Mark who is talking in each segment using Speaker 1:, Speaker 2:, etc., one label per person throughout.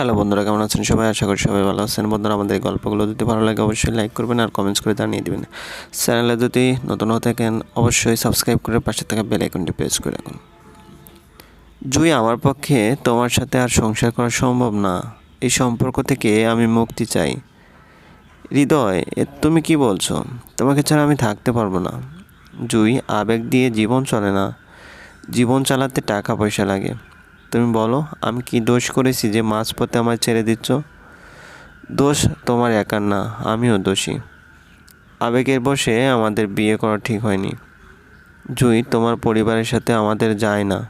Speaker 1: Hello বন্ধুরা, কেমন আছেন সবাই? আশা করি সবাই ভালো আছেন। বন্ধুরা, আমাদের এই গল্পগুলো যদি ভালো লাগে অবশ্যই লাইক করবেন আর কমেন্টস করে জানিয়ে দেবেন। চ্যানেলে যদি নতুন হয়ে থাকেন, অবশ্যই সাবস্ক্রাইব করে পাশে থাকা বেল আইকনটি প্রেস করে রাখুন। জুই, আমার পক্ষে তোমার সাথে আর সংসার করা সম্ভব না। এই সম্পর্ক থেকে আমি মুক্তি চাই। হৃদয় তুমি কি বলছো? তোমাকে ছাড়া আমি থাকতে পারব না। জুই, আবেগ দিয়ে জীবন চলে না। জীবন চালাতে টাকা পয়সা লাগে। তুমি বলো, আমি কি দোষ করেছি যে মাঝপথে আমায় ছেড়ে দিচ্ছ? দোষ তোমার একার না, আমিও দোষী। আবেগের বসে আমাদের বিয়ে করা ঠিক হয়নি। জুই, তোমার পরিবারের সাথে আমাদের যায় না।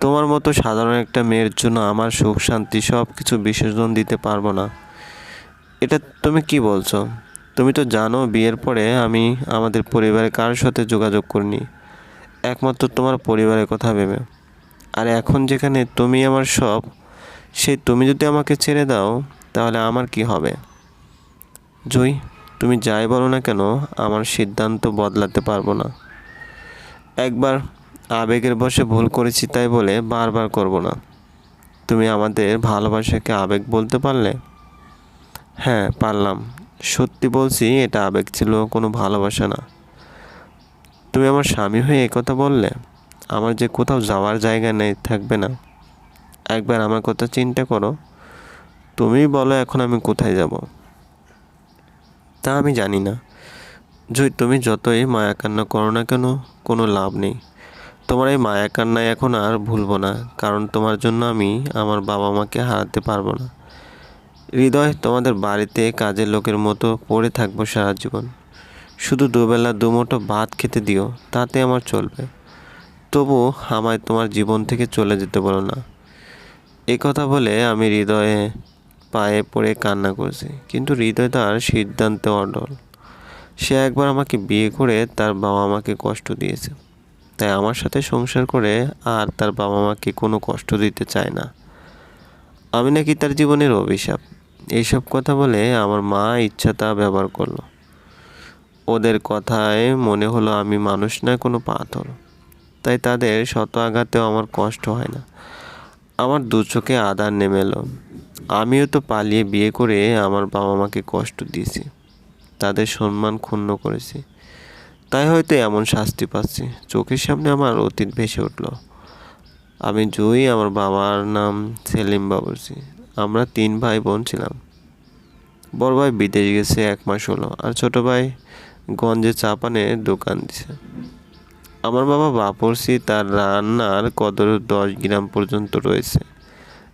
Speaker 1: তোমার মতো সাধারণ একটা মেয়ের জন্য আমার সুখ, শান্তি সব কিছু বিসর্জন দিতে পারব না। এটা তুমি কি বলছো? তুমি তো জানো বিয়ের পরে আমি আমাদের পরিবারের কারোর সাথে যোগাযোগ করিনি। একমাত্র তোমার পরিবারের কথা ভেবে। আর এখন যেখানে তুমি আমার সব, সেই তুমি যদি আমাকে ছেড়ে দাও, তাহলে আমার কি হবে? জুই, তুমি যাই বলো না কেন, আমার সিদ্ধান্ত বদলাতে পারব না। একবার আবেগের বসে ভুল করেছি তাই বলে বারবার করব না। তুমি আমাদের ভালোবাসাকে আবেগ বলতে পারলে? হ্যাঁ পারলাম। সত্যি বলছি, এটা আবেগ ছিল কোনো ভালোবাসা না। তুমি আমার স্বামী হয়ে কথা বললে? আমার যে কোথাও যাওয়ার জায়গা নেই, থাকবে না। একবার আমার কথা চিন্তা করো। তুমি বলো এখন আমি কোথায় যাব। তা আমি জানি না। জয় তুমি যতই মায়া কান্না করো না কেন, কোনো লাভ নেই। তোমার এই মায়া কান্নায় এখন আর ভুলবো না, কারণ তোমার জন্য আমি আমার বাবা মাকে হারাতে পারব না। হৃদয়, তোমাদের বাড়িতে কাজের লোকের মতো পড়ে থাকব সারা জীবন। শুধু দুবেলা দুমুঠো ভাত খেতে দিও, তাতে আমার চলবে। তবু আমায় তোমার জীবন থেকে চলে যেতে বলো না। এ কথা বলে আমি হৃদয়ে পায়ে পড়ে কান্না করছি, কিন্তু হৃদয় তার সিদ্ধান্তে অডল সে একবার আমাকে বিয়ে করে তার বাবা মাকে কষ্ট দিয়েছে। তাই আমার সাথে সংসার করে আর তার বাবা মাকে কোনো কষ্ট দিতে চায় না। আমি নাকি তার জীবনের অভিশাপ। এইসব কথা বলে আমার মা ইচ্ছা তা ব্যবহার করল। ওদের কথায় মনে হলো আমি মানুষ না কোনো পাথর। তাই তাদের শত আঘাতেও আমার কষ্ট হয় না। আমার দু চোখে আদার নেমে এলো। আমিও তো পালিয়ে বিয়ে করে আমার বাবা মাকে কষ্ট দিয়েছি। তাদের সম্মান ক্ষুণ্ণ করেছি। তাই হয়তো এমন শাস্তি পাচ্ছি। চোখের সামনে আমার অতীত ভেসে উঠল। আমি জয়ী আমার বাবার নাম সেলিম বাবুরসি আমরা তিন ভাই বোন ছিলাম। বড় ভাই বিদেশ গেছে, এক মাস হলো। আর ছোট ভাই গঞ্জে চাপানে দোকান দিছে। আমার বাবা বাপরসি তার রান্নার কদর দশ গ্রাম পর্যন্ত রয়েছে।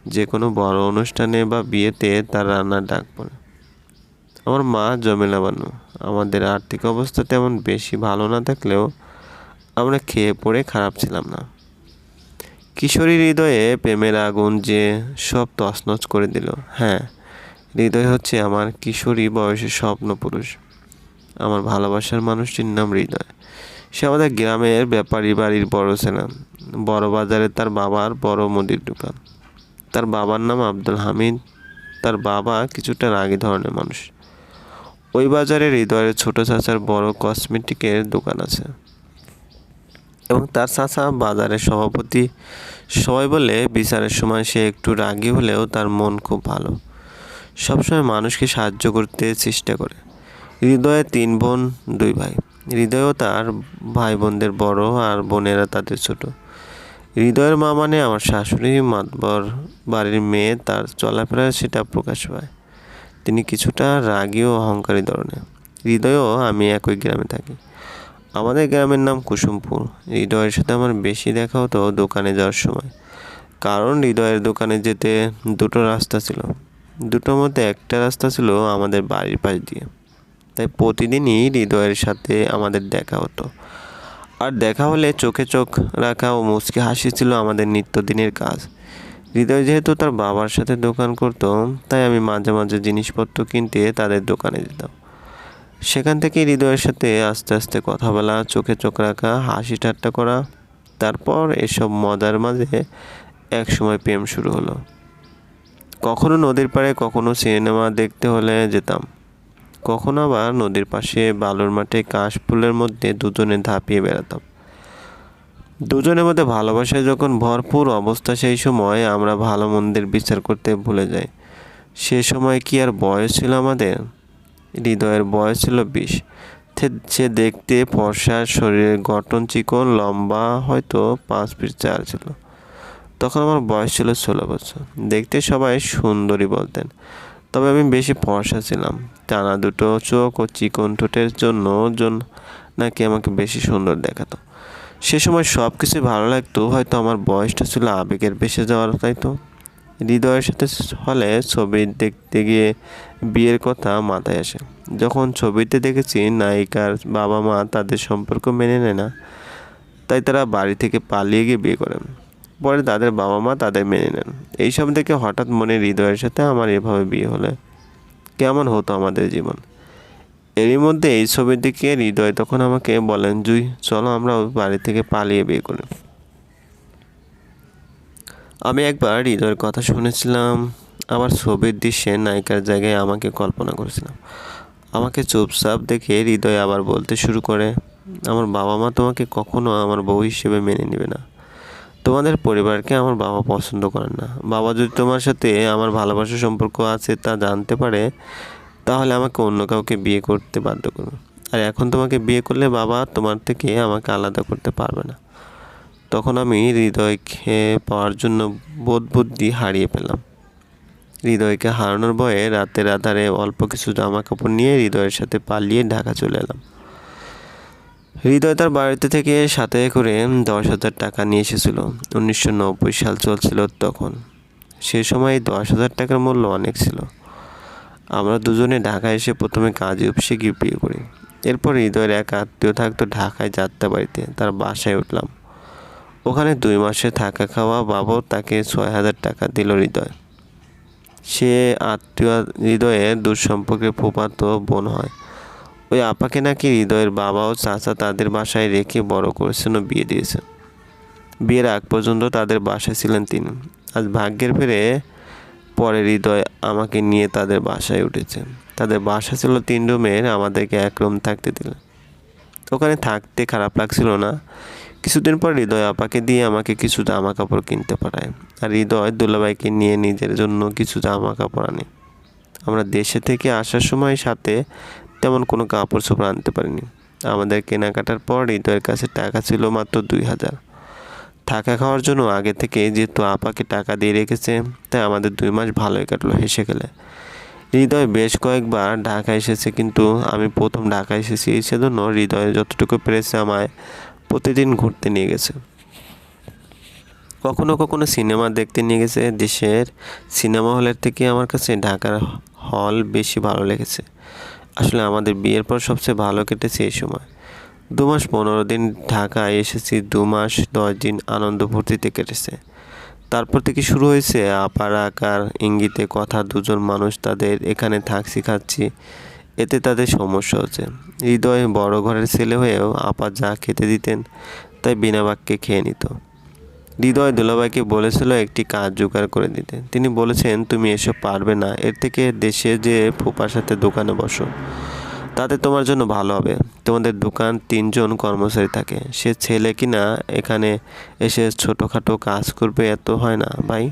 Speaker 1: যে কোনো বড় অনুষ্ঠানে বা বিয়েতে তার রান্নার ডাক পড়ে। আমার মা জমেলা বানু আমাদের আর্থিক অবস্থা তেমন বেশি ভালো না থাকলেও আমরা খেয়ে পড়ে খারাপ ছিলাম না। কিশোরী হৃদয়ে প্রেমের আগুন যে সব তছনছ করে দিল। হ্যাঁ হৃদয় হচ্ছে আমার কিশোরী বয়সের স্বপ্ন পুরুষ আমার ভালোবাসার মানুষটির নাম হৃদয়। সে আমাদের গ্রামের ব্যাপারী বাড়ির বড় ছেলে। বড় বাজারে তার বাবার বড় মুদির দোকান। তার বাবার নাম আব্দুল হামিদ। তার বাবা কিছুটা রাগী ধরনের মানুষ। ওই বাজারে হৃদয়ের ছোট চাচার বড় কসমেটিকের দোকান আছে। এবং তার চাচা বাজারের সভাপতি। সবাই বলে বিচারের সময় সে একটু রাগী হলেও তার মন খুব ভালো। সবসময় মানুষকে সাহায্য করতে চেষ্টা করে। হৃদয়ে তিন বোন, দুই ভাই। হৃদয়ও তার ভাই বোনদের বড় আর বোনেরা তাদের ছোট। হৃদয়ের মা মানে আমার শাশুড়ি, মাতবর বাড়ির মেয়ে, তার চলাফেরা সেটা প্রকাশ পায়। তিনি কিছুটা রাগী ও অহংকারী ধরনের। হৃদয়ও আমি একই গ্রামে থাকি। আমাদের গ্রামের নাম কুসুমপুর। হৃদয়ের সাথে আমার বেশি দেখা হতো দোকানে যাওয়ার সময়। কারণ হৃদয়ের দোকানে যেতে দুটো রাস্তা ছিল। দুটোর মধ্যে একটা রাস্তা ছিল আমাদের বাড়ির পাশ দিয়ে। তাই প্রতিদিনই হৃদয়ের সাথে আমাদের দেখা হতো। আর দেখা হলে চোখে চোখ রাখা ও মুচকে হাসি ছিল আমাদের নিত্যদিনের কাজ। হৃদয় যেহেতু তার বাবার সাথে দোকান করতো, তাই আমি মাঝে মাঝে জিনিসপত্র কিনতে তাদের দোকানে যেতাম। সেখান থেকে হৃদয়ের সাথে আস্তে আস্তে কথা বলা, চোখে চোখ রাখা, হাসি ঠাট্টা করা, তারপর এসব মজার মাঝে এক সময় প্রেম শুরু হলো। কখনো নদীর পাড়ে, কখনো সিনেমা দেখতে হলে যেতাম। কখনো আবার নদীর পাশে বালুর মাঠে কাশ ফুলের মধ্যে দুজনে ধাপিয়ে বেড়াতাম। দুজনের মধ্যে ভালোবাসায় যখন ভরপুর অবস্থা, সেই সময় আমরা ভালো মন্দের বিচার করতে ভুলে যাই। সে সময় কি আর বয়স ছিল আমাদের? হৃদয়ের বয়স ছিল বিশ। সে দেখতে ফর্সা, শরীরের গঠন চিকন, লম্বা, হয়তো পাঁচ ফিট চার ছিল। তখন আমার বয়স ছিল ষোলো বছর। দেখতে সবাই সুন্দরী বলতেন। তবে আমি বেশি ফর্সা ছিলাম। টানা দুটো চোখ ও চিকন ঠোঁটের জন্য জন নাকি আমাকে বেশি সুন্দর দেখাতো। সে সময় সব কিছু ভালো লাগতো, হয়তো আমার বয়সটা ছিল আবেগের বেশি যাওয়ার তাই তো হৃদয়ের সাথে হলে ছবি দেখতে গিয়ে বিয়ের কথা মাথায় আসে। যখন ছবিতে দেখেছি নায়িকার বাবা মা তাদের সম্পর্ক মেনে নেয় না, তাই তারা বাড়ি থেকে পালিয়ে গিয়ে বিয়ে করেন পরে তাদের বাবা মা তাদের মেনে নেন। এইসব দেখে হঠাৎ মনে হৃদয়ের সাথে আমার এভাবে বিয়ে হলে কেমন হতো আমাদের জীবন? এরই মধ্যে এই ছবির দিকে হৃদয় তখন আমাকে বলেন, জুই, চলো আমরা বাড়ি থেকে পালিয়ে বিয়ে করি আমি একবার হৃদয়ের কথা শুনেছিলাম, আবার ছবির দৃশ্যে নায়িকার জায়গায় আমাকে কল্পনা করেছিলাম। আমাকে চুপচাপ দেখে হৃদয় আবার বলতে শুরু করে, আমার বাবা মা তোমাকে কখনো আমার বউ হিসেবে মেনে নেবে না। তোমাদের পরিবারকে আমার বাবা পছন্দ করেন না। বাবা যদি তোমার সাথে আমার ভালোবাসার সম্পর্ক আছে, তা জানতে পারে, তাহলে আমাকে অন্য কাউকে বিয়ে করতে বাধ্য করবে। আর এখন তোমাকে বিয়ে করলে বাবা তোমার থেকে আমাকে আলাদা করতে পারবে না। তখন আমি হৃদয়কে পাওয়ার জন্য বোধ বুদ্ধি হারিয়ে পেলাম হৃদয়কে হারানোর ভয়ে রাতের আধারে অল্প কিছু জামা কাপড় নিয়ে হৃদয়ের সাথে পালিয়ে ঢাকা চলে এলাম। হৃদয় তার বাড়িতে থেকে সাথে করে দশ হাজার টাকা নিয়ে এসেছিল। উনিশশো নব্বই সাল চলছিল তখন। সে সময় দশ হাজার টাকার মূল্য অনেক ছিল। আমরা দুজনে ঢাকায় এসে প্রথমে কাজে অফিসে গিয়ে বিয়ে করি। এরপর হৃদয়ের এক আত্মীয় থাকতো ঢাকায় যাত্রা বাড়িতে। তার বাসায় উঠলাম। ওখানে দুই মাসে থাকা খাওয়া বাবদ তাকে ছয় হাজার টাকা দিল হৃদয়। সে আত্মীয় হৃদয়ের দুঃসম্পর্কের ফুপাতো বোন হয়। ওই আপাকে নাকি হৃদয়ের বাবা ও চাচা তাদের বাসায় রেখে বড় করেছেন ও বিয়ে দিয়েছেন। বিয়ের আগ পর্যন্ত তাদের বাসায় ছিলেন তিনি। আজ ভাগ্যের ফেরে পরে হৃদয় আমাকে নিয়ে তাদের বাসায় উঠেছে। তাদের বাসা ছিল তিন রুমের, আমাদেরকে এক রুম থাকতে দিলেন। ওখানে থাকতে খারাপ লাগছিল না। কিছুদিন পর হৃদয় আপাকে দিয়ে আমাকে কিছু জামা কাপড় কিনতে পাঠায়। আর হৃদয় দুলাভাইকে নিয়ে নিজের জন্য কিছু জামা কাপড় আনে। আমরা দেশে থেকে আসার সময় সাথে তেমন কোনো কাপড় চোপড় আনতে পারিনি। আমাদের কেনাকাটার পর হৃদয়ের কাছে টাকা ছিল মাত্র দুই হাজার। থাকা খাওয়ার জন্য আগে থেকে যেহেতু আপাকে টাকা দিয়ে রেখেছে, তাই আমাদের দুই মাস ভালোই কাটলো হেসে গেলে। হৃদয় বেশ কয়েকবার ঢাকা এসেছে, কিন্তু আমি প্রথম ঢাকা এসেছি, সেজন্য হৃদয় যতটুকু পেরেছে আমায় প্রতিদিন ঘুরতে নিয়ে গেছে। কখনো কখনো সিনেমা দেখতে নিয়ে গেছে, দেশের সিনেমা হলের থেকে আমার কাছে ঢাকার হল বেশি ভালো লেগেছে। আসলে আমাদের বিয়ের পর সবচেয়ে ভালো কেটেছে এই সময়। দু মাস পনেরো দিন ঢাকায় এসেছি, দু মাস দশ দিন আনন্দ ভর্তিতে কেটেছে। তারপর থেকে শুরু হয়েছে আপার আকার, ইঙ্গিতে কথা, দুজন মানুষ তাদের এখানে থাকছি খাচ্ছি, এতে তাদের সমস্যা হচ্ছে। হৃদয় বড় ঘরের ছেলে হয়েও আপা যা খেতে দিতেন, তাই বিনা বাক্যে খেয়ে নিত। হৃদয় দুলাভাইকে বলেছিল একটি কাজ জোগাড় করে দিতে। তিনি বলেছেন, তুমি এসব পারবে না। এর থেকে দেশে যে ফুপার সাথে দোকানে বসো। তাতে তোমার জন্য ভালো হবে। তোমাদের দোকান তিনজন কর্মচারী থাকে। সে ছেলে কি না এখানে এসে ছোটোখাটো কাজ করবে এত হয় না, ভাই?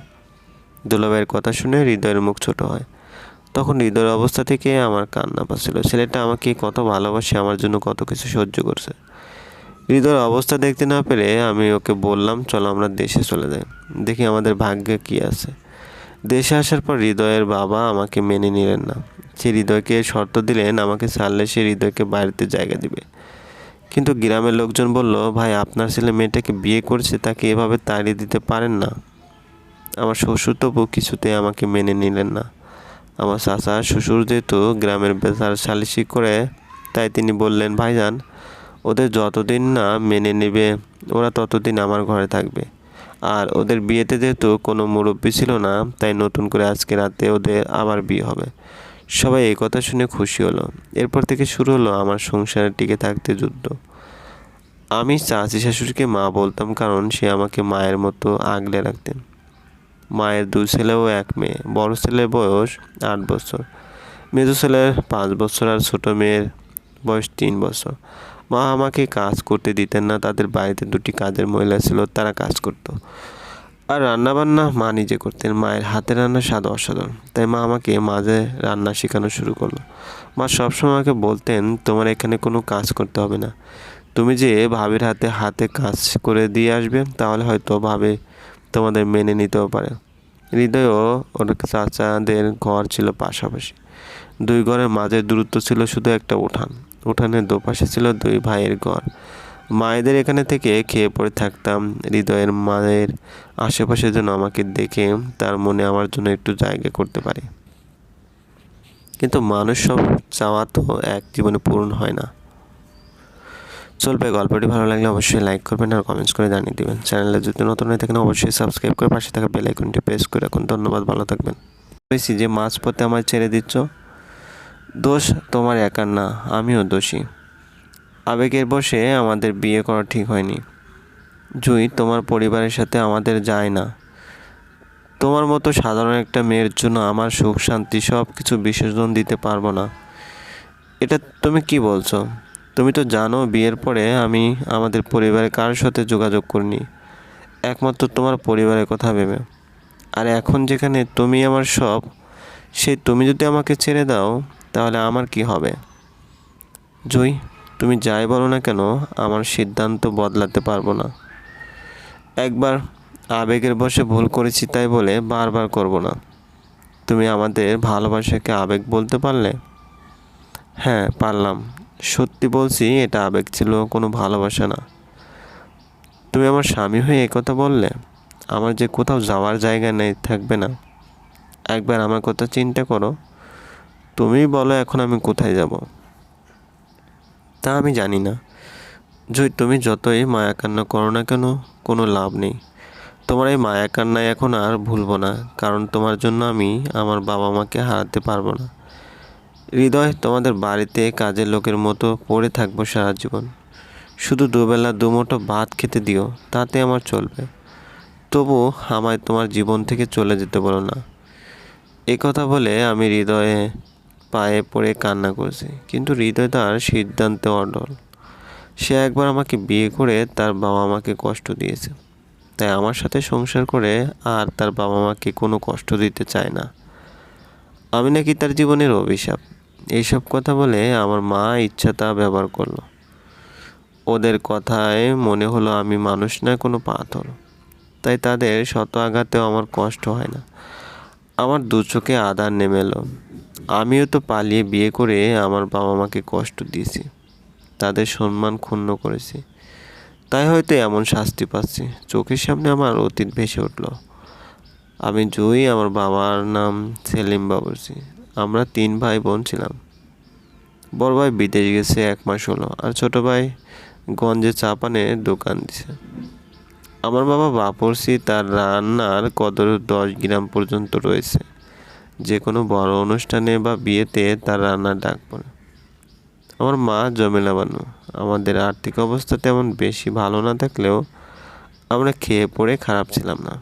Speaker 1: দুলাভাইয়ের কথা শুনে হৃদয়ের মুখ ছোট হয়। তখন হৃদয়ের অবস্থা থেকে আমার কান্না পাচ্ছিল। ছেলেটা আমাকে কত ভালোবাসে, আমার জন্য কত কিছু সহ্য করছে। হৃদয়ের অবস্থা দেখতে না পেরে আমি ওকে বললাম, চলো আমরা দেশে চলে যাই। দেখি আমাদের ভাগ্যে কী আছে। দেশে আসার পর হৃদয়ের বাবা আমাকে মেনে নিলেন না। সে হৃদয়কে শর্ত দিলেন, আমাকে ছাড়লে সে হৃদয়কে বাড়িতে জায়গা দিবে। কিন্তু গ্রামের লোকজন বলল, ভাই, আপনার ছেলে মেয়েটাকে বিয়ে করেছে, তাকে এভাবে তাড়িয়ে দিতে পারেন না। আমার শ্বশুর তবু কিছুতে আমাকে মেনে নিলেন না। আমার চাচা শ্বশুর যেহেতু গ্রামের বেচার সালিশি করে, তাই তিনি বললেন, ভাইজান ওদের যতদিন না মেনে নেবে, ওরা ততদিন আমার ঘরে থাকবে। আর ওদের বিয়েতে যেহেতু কোনো মুরব্বী ছিল না, তাই নতুন করে আজকে রাতে ওদের আবার বিয়ে হবে। সবাই এই কথা শুনে খুশি হলো। এরপর থেকে শুরু হলো আমার সংসারে টিকে থাকতে যুদ্ধ। আমি চাচি শাশুড়িকে মা বলতাম কারণ সে আমাকে মায়ের মতো আগলে রাখতেন। মায়ের দুই ছেলে ও এক মেয়ে। বড় ছেলের বয়স আট বছর। মেজো ছেলের পাঁচ বছর আর ছোটো মেয়ের বয়স তিন বছর। মা আমাকে কাজ করতে দিতেন না, তাদের বাড়িতে দুটি কাজের মহিলা ছিল, তারা কাজ করতো। আর রান্নাবান্না মা নিজে করতেন, মায়ের হাতে রান্না স্বাদ অসাধারণ। তাই মা আমাকে মাঝে রান্না শেখানো শুরু করল। মা সবসময় আমাকে বলতেন, তোমার এখানে কোনো কাজ করতে হবে না। তুমি যে ভাবের হাতে হাতে কাজ করে দিয়ে আসবে, তাহলে হয়তো ভাবে তোমাদের মেনে নিতেও পারে। হৃদয়ও ওর চাচাদের ঘর ছিল পাশাপাশি। দুই ঘরের মাঝে দূরত্ব ছিল শুধু একটা উঠান। উঠানের দুপাশে ছিল দুই ভাইয়ের ঘর। মায়েদের এখানে থেকে খেয়ে পড়ে থাকতাম। হৃদয়ের মায়ের আশেপাশে যেন আমাকে দেখে তার মনে আমার জন্য একটু জায়গা করতে পারে। কিন্তু মানুষ সব চাওয়া তো এক জীবনে পূরণ হয় না। চলবে, গল্পটি ভালো লাগলে অবশ্যই লাইক করবেন আর কমেন্টস করে জানিয়ে দেবেন। চ্যানেলে যদি নতুন হয়ে থাকেন, অবশ্যই সাবস্ক্রাইব করে পাশে থাকা বেল আইকনটি প্রেস করে রাখুন। ধন্যবাদ, ভালো থাকবেন। বেশি যে মাছ পথে আমায় ছেড়ে দিচ্ছ। দোষ তোমার একার না, আমিও দোষী। আবেগের বসে আমাদের বিয়ে করা ঠিক হয়নি। জুই তোমার পরিবারের সাথে আমাদের যায় না। তোমার মতো সাধারণ একটা মেয়ের জন্য আমার সুখ, শান্তি সব কিছু বিসর্জন দিতে পারব না। এটা তুমি কি বলছো? তুমি তো জানো বিয়ের পরে আমি আমাদের পরিবারের কারোর সাথে যোগাযোগ করিনি। একমাত্র তোমার পরিবারের কথা ভেবে। আর এখন যেখানে তুমি আমার সব, সেই তুমি যদি আমাকে ছেড়ে দাও তাহলে আমার কি হবে? জয় তুমি যাই বলো না কেন, আমার সিদ্ধান্ত বদলাতে পারব না। একবার আবেগের বসে ভুল করেছি তাই বলে বারবার করব না। তুমি আমাদের ভালোবাসাকে আবেগ বলতে পারলে? হ্যাঁ পারলাম। সত্যি বলছি, এটা আবেগ ছিল, কোনো ভালোবাসা না। তুমি আমার স্বামী হয়ে কথা বললে? আমার যে কোথাও যাওয়ার জায়গা নেই, থাকবে না। একবার আমার কথা চিন্তা করো। তুমি বলো এখন আমি কোথায় যাব। তা আমি জানি না। যে তুমি যতই মায়া কান্না করো না কেন, কোনো লাভ নেই। তোমার এই মায়া কান্নায় এখন আর ভুলবো না, কারণ তোমার জন্য আমি আমার বাবা মাকে হারাতে পারব না। হৃদয়, তোমাদের বাড়িতে কাজের লোকের মতো পড়ে থাকব সারা জীবন। শুধু দুবেলা, দুমুঠো ভাত খেতে দিও, তাতে আমার চলবে। তবু আমায় তোমার জীবন থেকে চলে যেতে বলো না। এ কথা বলে আমি হৃদয়ে পায়ে পড়ে কান্না করছি, কিন্তু হৃদয় তার সিদ্ধান্তে অডল সে একবার আমাকে বিয়ে করে তার বাবা মাকে কষ্ট দিয়েছে। তাই আমার সাথে সংসার করে আর তার বাবা মাকে কোনো কষ্ট দিতে চায় না। আমি নাকি তার জীবনের অভিশাপ। এইসব কথা বলে আমার মা ইচ্ছা তা ব্যবহার করল। ওদের কথায় মনে হলো আমি মানুষ না, কোনো পাথর। তাই তাদের শত আঘাতেও আমার কষ্ট হয় না। আমার দু চোখে আধার নেমে এলো আমিও তো পালিয়ে বিয়ে করে আমার বাবা মাকে কষ্ট দিয়েছি। তাদের সম্মান ক্ষুণ্ণ করেছি। তাই হয়তো এমন শাস্তি পাচ্ছি। চোখের সামনে আমার অতীত ভেসে উঠল। আমি জুই আমার বাবার নাম সেলিম বাবুরসি আমরা তিন ভাই বোন ছিলাম। বড় ভাই বিদেশ গেছে, এক মাস হলো। আর ছোট ভাই গঞ্জে চা পানের দোকান দিছে। আমার বাবা বাপরসি তার রান্নার কদর দশ গ্রাম পর্যন্ত রয়েছে। যে কোনো বড় অনুষ্ঠানে বা বিয়েতে তার রান্নার ডাক পড়ে। আমার মা জমেলা বানু, আমাদের আর্থিক অবস্থা তেমন বেশি ভালো না থাকলেও আমরা খেয়ে পড়ে খারাপ ছিলাম না।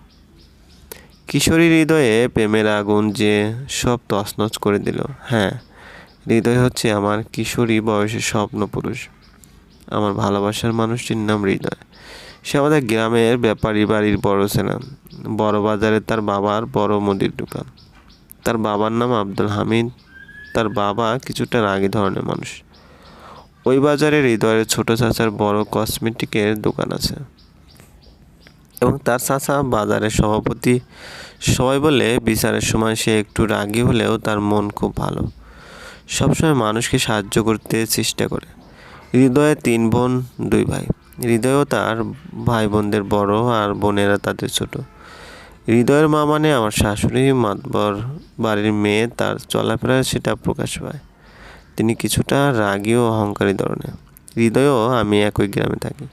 Speaker 1: কিশোরী হৃদয়ে প্রেমের আগুন যে সব তছনছ করে দিল। হ্যাঁ হৃদয় হচ্ছে আমার কিশোরী বয়সের স্বপ্ন পুরুষ। আমার ভালোবাসার মানুষটির নাম হৃদয়। সে আমাদের গ্রামের ব্যাপারী বাড়ির বড় ছিলাম বড় বাজারে তার বাবার বড় মুদির দোকান। তার বাবার নাম আব্দুল হামিদ। তার বাবা কিছুটা রাগী ধরনের মানুষ। ওই বাজারে হৃদয়ের ছোট চাচার বড় কসমেটিকের দোকান আছে। এবং তার চাচা বাজারের সভাপতি। সবাই বলে বিচারের সময় সে একটু রাগী হলেও তার মন খুব ভালো। সবসময় মানুষকে সাহায্য করতে চেষ্টা করে। হৃদয়ে তিন বোন, দুই ভাই। হৃদয়ও তার ভাই বোনদের বড় আর বোনেরা তাদের ছোট। হৃদয়ের মা মানে আমার শাশুড়ি, মাতবর বাড়ির মেয়ে, তার চলাফেরায় সেটা প্রকাশ পায়। তিনি কিছুটা রাগী ও অহংকারী ধরনের। হৃদয়ও আমি একই গ্রামে থাকি।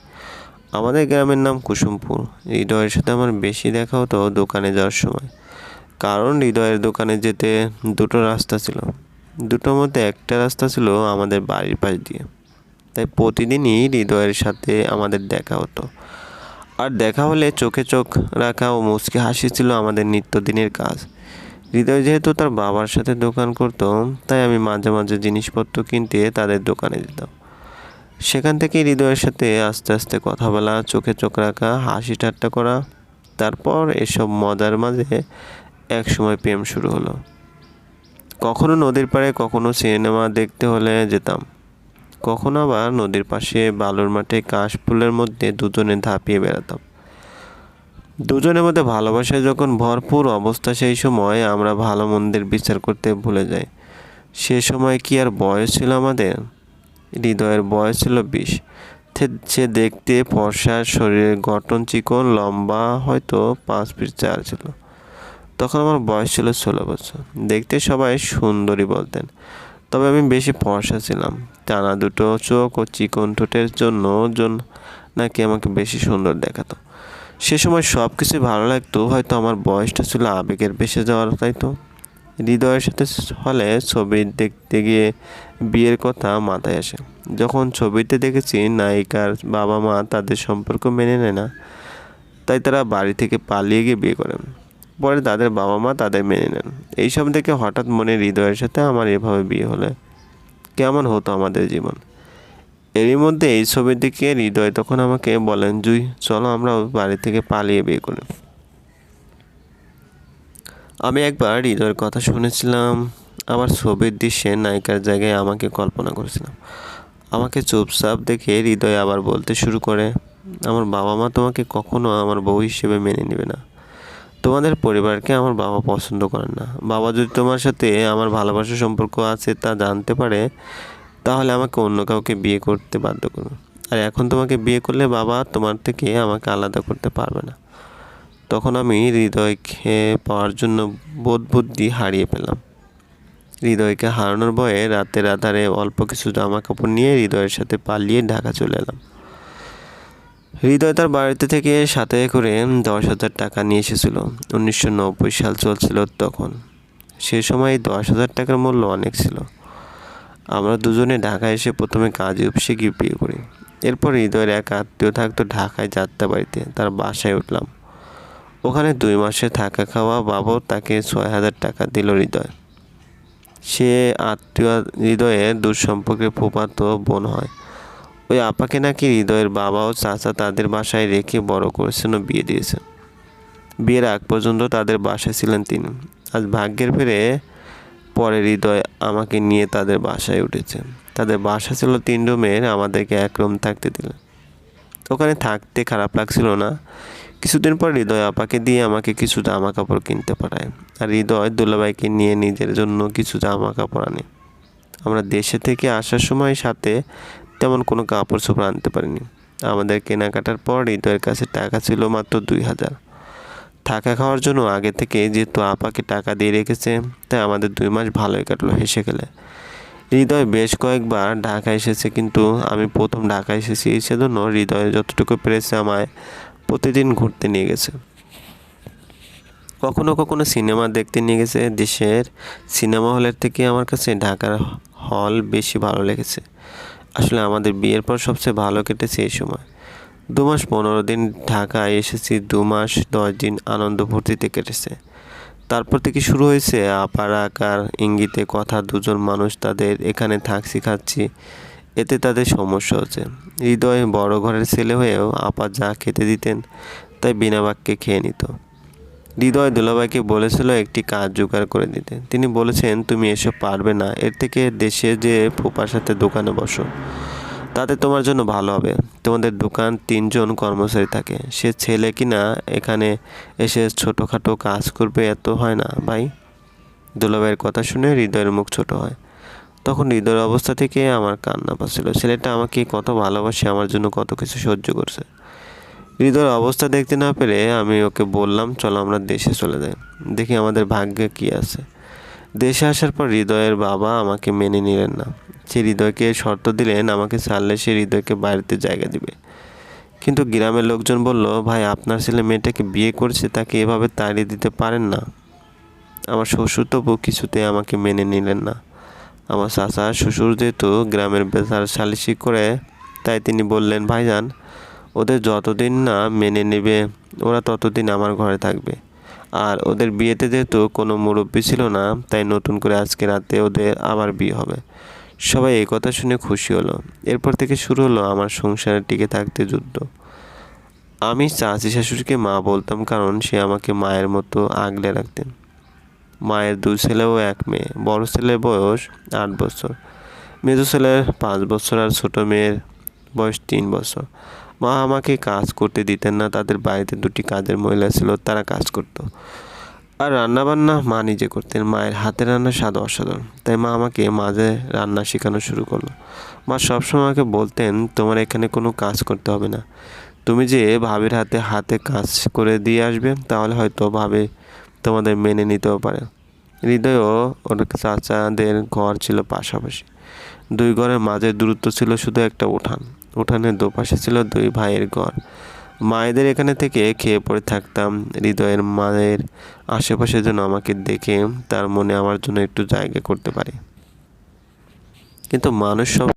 Speaker 1: আমাদের গ্রামের নাম কুসুমপুর। হৃদয়ের সাথে আমার বেশি দেখা হতো দোকানে যাওয়ার সময়। কারণ হৃদয়ের দোকানে যেতে দুটো রাস্তা ছিল। দুটোর মধ্যে একটা রাস্তা ছিল আমাদের বাড়ির পাশ দিয়ে। তাই প্রতিদিনই হৃদয়ের সাথে আমাদের দেখা হতো। আর দেখা হলে চোখে চোখ রাখা ও মুচকে হাসি ছিল আমাদের নিত্যদিনের কাজ। হৃদয় যেহেতু তার বাবার সাথে দোকান করতো, তাই আমি মাঝে মাঝে জিনিসপত্র কিনতে তাদের দোকানে যেতাম। সেখান থেকে হৃদয়ের সাথে আস্তে আস্তে কথা বলা, চোখে চোখ রাখা, হাসি ঠাট্টা করা, তারপর এসব মজার মাঝে এক সময় প্রেম শুরু হলো। কখনো নদীর পাড়ে, কখনো সিনেমা দেখতে হলে যেতাম। কখনো আবার নদীর পাশে বালুর মাঠে কাশ ফুলের মধ্যে দুজনে ধাপিয়ে বেড়াতাম। দুজনের মধ্যে ভালোবাসায় যখন ভরপুর অবস্থা সেই সময় আমরা ভালো মন্দের বিচার করতে ভুলে যাই। সে সময় কি আর বয়স ছিল আমাদের? হৃদয়ের বয়স ছিল বিশ। সে দেখতে ফর্সা, শরীরের গঠন চিকন, লম্বা, হয়তো পাঁচ ফিট চার ছিল। তখন আমার বয়স ছিল ষোলো বছর। দেখতে সবাই সুন্দরী বলতেন। তবে আমি বেশি ফর্সা ছিলাম। টানা দুটো চোখ ও চিকন ঠোঁটের জন্য নাকি আমাকে বেশি সুন্দর দেখাতো। সে সময় সব কিছু ভালো লাগতো, হয়তো আমার বয়সটা ছিল আবেগের বেশি যাওয়ার তাই তো হৃদয়ের সাথে হলে ছবি দেখতে গিয়ে বিয়ের কথা মাথায় আসে। যখন ছবিতে দেখেছি নায়িকার বাবা মা তাদের সম্পর্ক মেনে নেয় না, তাই তারা বাড়ি থেকে পালিয়ে গিয়ে বিয়ে করেন পরে তাদের বাবা মা তাদের মেনে নেন। এইসব দেখে হঠাৎ মনে হৃদয়ের সাথে আমার এভাবে বিয়ে হলে কেমন হতো আমাদের জীবন? এরই মধ্যে এই ছবির দিকে হৃদয় তখন আমাকে বলেন, জুই, চলো আমরা বাড়ি থেকে পালিয়ে বিয়ে করি আমি একবার হৃদয়ের কথা শুনেছিলাম, আবার ছবির দৃশ্যে নায়িকার জায়গায় আমাকে কল্পনা করেছিলাম। আমাকে চুপচাপ দেখে হৃদয় আবার বলতে শুরু করে, আমার বাবা মা তোমাকে কখনো আমার বউ হিসেবে মেনে নেবে না। তোমাদের পরিবারকে আমার বাবা পছন্দ করেন না। বাবা যদি তোমার সাথে আমার ভালোবাসার সম্পর্ক আছে, তা জানতে পারে, তাহলে আমাকে অন্য কাউকে বিয়ে করতে বাধ্য করবে। আর এখন তোমাকে বিয়ে করলে বাবা তোমার থেকে আমাকে আলাদা করতে পারবে না। তখন আমি হৃদয়কে পাওয়ার জন্য বোধ বুদ্ধি হারিয়ে পেলাম হৃদয়কে হারানোর ভয়ে রাতের আধারে অল্প কিছু জামা কাপড় নিয়ে হৃদয়ের সাথে পালিয়ে ঢাকা চলে এলাম। হৃদয় তার বাড়িতে থেকে সাথে করে দশ হাজার টাকা নিয়ে এসেছিল। উনিশশো নব্বই সাল চলছিল তখন। সে সময় এই দশ হাজার টাকার মূল্য অনেক ছিল। আমরা দুজনে ঢাকায় এসে প্রথমে কাজে অফিসে গিয়ে বিয়ে করি। এরপর হৃদয়ের এক আত্মীয় থাকতো ঢাকায় যাত্রা বাড়িতে। তার বাসায় উঠলাম। ওখানে দুই মাসে থাকা খাওয়া বাবদ তাকে ছয় হাজার টাকা দিল হৃদয়। সে আত্মীয় হৃদয়ের দুঃসম্পর্কের ফুপাতো বোন হয়। ওই আপাকে নাকি হৃদয়ের বাবা ও চাচা তাদের বাসায় রেখে বড় করেছেন ও বিয়ে দিয়েছেন বিয়ের আগ পর্যন্ত তাদের বাসায় ছিলেন তিনি। আজ ভাগ্যের ফেরে পরে হৃদয় আমাকে নিয়ে তাদের বাসায় উঠেছে। তাদের বাসা ছিল তিন রুমের, আমাদেরকে এক রুম থাকতে দিলেন ওখানে থাকতে খারাপ লাগছিল না। কিছুদিন পর হৃদয় আপাকে দিয়ে আমাকে কিছু জামা কাপড় কিনতে পারায় আর হৃদয় দুলাভাইকে নিয়ে নিজের জন্য কিছু জামা কাপড় আনে। আমরা দেশে থেকে আসার সময় সাথে তেমন কোনো কাপড় চোপড় আনতে পারিনি। আমাদের কেনাকাটার পর হৃদয়ের কাছে টাকা ছিল মাত্র দুই হাজার। থাকা খাওয়ার জন্য আগে থেকে যেহেতু আপাকে টাকা দিয়ে রেখেছে, তাই আমাদের দুই মাস ভালোই কাটলো হেসে গেলে হৃদয় বেশ কয়েকবার ঢাকা এসেছে, কিন্তু আমি প্রথম ঢাকা এসেছি সেজন্য হৃদয় যতটুকু পেরেছে আমায় প্রতিদিন ঘুরতে নিয়ে গেছে। কখনো কখনো সিনেমা দেখতে নিয়ে গেছে, দেশের সিনেমা হলের থেকে আমার কাছে ঢাকার হল বেশি ভালো লেগেছে। আসলে আমাদের বিয়ের পর সবচেয়ে ভালো কেটেছে এই সময়। দু মাস পনেরো দিন ঢাকায় এসেছি, দু মাস দশ দিন আনন্দ ভর্তিতে কেটেছে। তারপর থেকে শুরু হয়েছে আপার আকার, ইঙ্গিতে কথা, দুজন মানুষ তাদের এখানে থাকছি, খাচ্ছি। এতে তাদের সমস্যা হচ্ছে। হৃদয় বড় ঘরের ছেলে হয়েও আপা যা খেতে দিতেন, তাই বিনা বাক্যে খেয়ে নিত। হৃদয় দুলাভাইকে বলেছিল একটি কাজ জোগাড় করে দিতে। তিনি বলেছেন, তুমি এসব পারবে না। এর থেকে দেশে যে ফুপার সাথে দোকানে বসো। তাতে তোমার জন্য ভালো হবে। তোমাদের দোকান তিনজন কর্মচারী থাকে। সে ছেলে কি না এখানে এসে ছোটোখাটো কাজ করবে এত হয় না, ভাই? দুলাভাইয়ের কথা শুনে হৃদয়ের মুখ ছোট হয়। তখন হৃদয়ের অবস্থা থেকে আমার কান্না পাচ্ছিল। ছেলেটা আমাকে কত ভালোবাসে, আমার জন্য কত কিছু সহ্য করছে। হৃদয়ের অবস্থা দেখতে না পেরে আমি ওকে বললাম, চলো আমরা দেশে চলে যাই। দেখি আমাদের ভাগ্যে কী আছে। দেশে আসার পর হৃদয়ের বাবা আমাকে মেনে নিলেন না। সে হৃদয়কে শর্ত দিলেন, আমাকে ছাড়লে সে হৃদয়কে বাড়িতে জায়গা দিবে। কিন্তু গ্রামের লোকজন বলল, ভাই, আপনার ছেলে মেয়েটাকে বিয়ে করছে, তাকে এভাবে তাড়িয়ে দিতে পারেন না। আমার শ্বশুর তবু কিছুতে আমাকে মেনে নিলেন না। আমার চাচা শ্বশুর যেহেতু গ্রামের বেচার সালিশি করে, তাই তিনি বললেন, ভাইজান ওদের যতদিন না মেনে নেবে, ওরা ততদিন আমার ঘরে থাকবে। আর ওদের বিয়েতে যেহেতু কোনো মুরব্বী ছিল না, তাই নতুন করে আজকে রাতে ওদের আবার বিয়ে হবে। সবাই এই কথা শুনে খুশি হলো। এরপর থেকে শুরু হলো আমার সংসারে টিকে থাকতে যুদ্ধ। আমি চাচি শাশুড়িকে মা বলতাম কারণ সে আমাকে মায়ের মতো আগলে রাখতেন। মায়ের দুই ছেলে ও এক মেয়ে। বড় ছেলের বয়স আট বছর। মেজো ছেলের পাঁচ বছর আর ছোটো মেয়ের বয়স তিন বছর। মা আমাকে কাজ করতে দিতেন না, তাদের বাড়িতে দুটি কাজের মহিলা ছিল, তারা কাজ করতো। আর রান্নাবান্না মা নিজে করতেন, মায়ের হাতের রান্নার স্বাদ অসাধারণ। তাই মা আমাকে মাঝে রান্না শেখানো শুরু করল। মা সবসময় আমাকে বলতেন, তোমার এখানে কোনো কাজ করতে হবে না। তুমি যে ভাবির হাতে হাতে কাজ করে দিয়ে আসবে, তাহলে হয়তো ভাবে তোমাদের মেনে নিতেও পারে। হৃদয়ও ওর চাচাদের ঘর ছিল পাশাপাশি। দুই ঘরের মাঝে দূরত্ব ছিল শুধু একটা উঠান। উঠানের দুপাশে ছিল দুই ভাইয়ের ঘর। মায়েদের এখানে থেকে খেয়ে পড়ে থাকতাম। হৃদয়ের মায়ের আশেপাশে যেন আমাকে দেখে তার মনে আমার জন্য একটু জায়গা করতে পারে। কিন্তু মানুষ সব